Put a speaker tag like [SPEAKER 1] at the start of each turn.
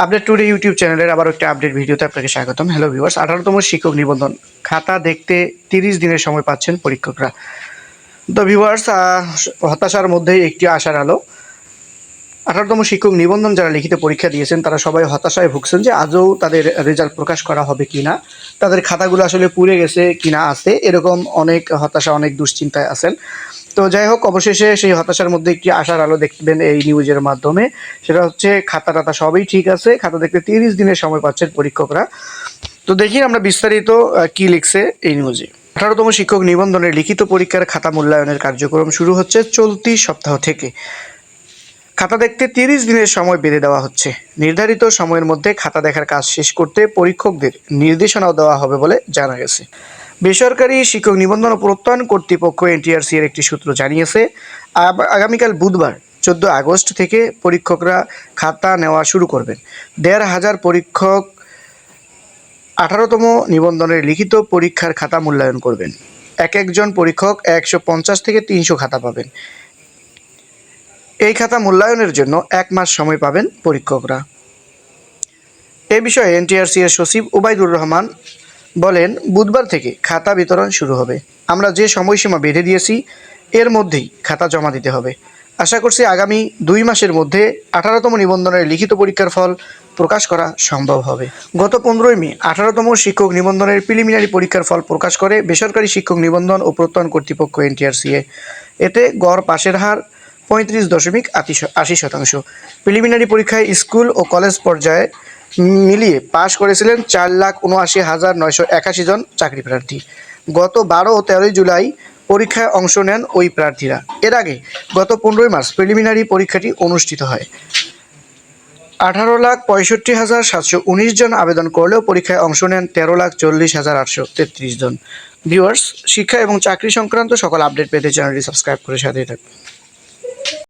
[SPEAKER 1] Update today YouTube চ্যানেলের আবার একটা আপডেট ভিডিওতে আপনাকে স্বাগতম। হ্যালো ভিউয়ার্স আঠারোতম শিক্ষক নিবন্ধন। খাতা দেখতে তিরিশ দিনের সময় পাচ্ছেন পরীক্ষকরা। তো ভিউয়ার্স হতাশার মধ্যেই একটি আশার আলো। আঠারোতম শিক্ষক নিবন্ধন যারা লিখিত পরীক্ষা দিয়েছেন, তারা সবাই হতাশায় ভুগছেন যে আজও তাদের রেজাল্ট প্রকাশ করা হবে কি না তাদের খাতাগুলো আসলে পুড়ে গেছে কিনা আছে, এরকম অনেক হতাশা, অনেক দুশ্চিন্তায় আছেন। তো যাই হোক, অবশেষে সেই হতাশার মধ্যে একটি আশার আলো দেখবেন এই নিউজের মাধ্যমে। সেটা হচ্ছে, খাতা টাতা সবই ঠিক আছে। খাতা দেখতে তিরিশ দিনের সময় পাচ্ছেন পরীক্ষকরা। তো দেখি আমরা বিস্তারিত কি লিখছে এই নিউজে। আঠারোতম শিক্ষক নিবন্ধনের লিখিত পরীক্ষার খাতা মূল্যায়নের কার্যক্রম শুরু হচ্ছে চলতি সপ্তাহ থেকে। খাতা দেখতে তিরিশ দিনের সময় বেঁধে দেওয়া হচ্ছে। নির্ধারিত সময়ের মধ্যে খাতা দেখার কাজ শেষ করতে পরীক্ষকদের নির্দেশনাও দেওয়া হবে বলে জানা গেছে। বেসরকারি শিক্ষক নিবন্ধন ও প্রত্যয়ন কর্তৃপক্ষ এনটিআরসি এর একটি সূত্র জানিয়েছে আগামীকাল বুধবার, চোদ্দ আগস্ট থেকে পরীক্ষকরা খাতা নেওয়া শুরু করবেন। দেড় হাজার পরীক্ষক আঠারোতম নিবন্ধনের লিখিত পরীক্ষার খাতা মূল্যায়ন করবেন। এক একজন পরীক্ষক একশো পঞ্চাশ থেকে তিনশো খাতা পাবেন। এই খাতা মূল্যায়নের জন্য এক মাস সময় পাবেন পরীক্ষকরা। এ বিষয়ে এনটিআরসি এর সচিব ওবায়দুর রহমান বলেন, বুধবার থেকে খাতা বিতরণ শুরু হবে। আমরা যে সময়সীমা বেঁধে দিয়েছি, এর মধ্যেই খাতা জমা দিতে হবে। আশা করছি আগামী দুই মাসের মধ্যে আঠারোতম নিবন্ধনের লিখিত পরীক্ষার ফল প্রকাশ করা সম্ভব হবে। গত পনেরোই মে আঠারোতম শিক্ষক নিবন্ধনের প্রিলিমিনারি পরীক্ষার ফল প্রকাশ করে বেসরকারি শিক্ষক নিবন্ধন ও প্রত্যয়ন কর্তৃপক্ষ এনটিআরসিএ। এতে গড় পাশের হার পঁয়ত্রিশ দশমিক আশি শতাংশ। প্রিলিমিনারি পরীক্ষায় স্কুল ও কলেজ পর্যায়ে মিলিয়ে পাশ করেছিলেন চার লাখ উনআশি হাজার নয়শো একাশি জন চাকরি প্রার্থী। গত বারো ও তেরোই জুলাই পরীক্ষায় অংশ নেন ওই প্রার্থীরা। এর আগে গত পনেরোই মার্চ প্রিলিমিনারি পরীক্ষাটি অনুষ্ঠিত হয়। আঠারো লাখ পঁয়ষট্টি হাজার সাতশো উনিশ জন আবেদন করলেও পরীক্ষায় অংশ নেন তেরো লাখ চল্লিশ হাজার আটশো তেত্রিশ জন। ভিউয়ার্স, শিক্ষা এবং চাকরি সংক্রান্ত সকল আপডেট পেতে চ্যানেলটি সাবস্ক্রাইব করে সাথেই থাকবেন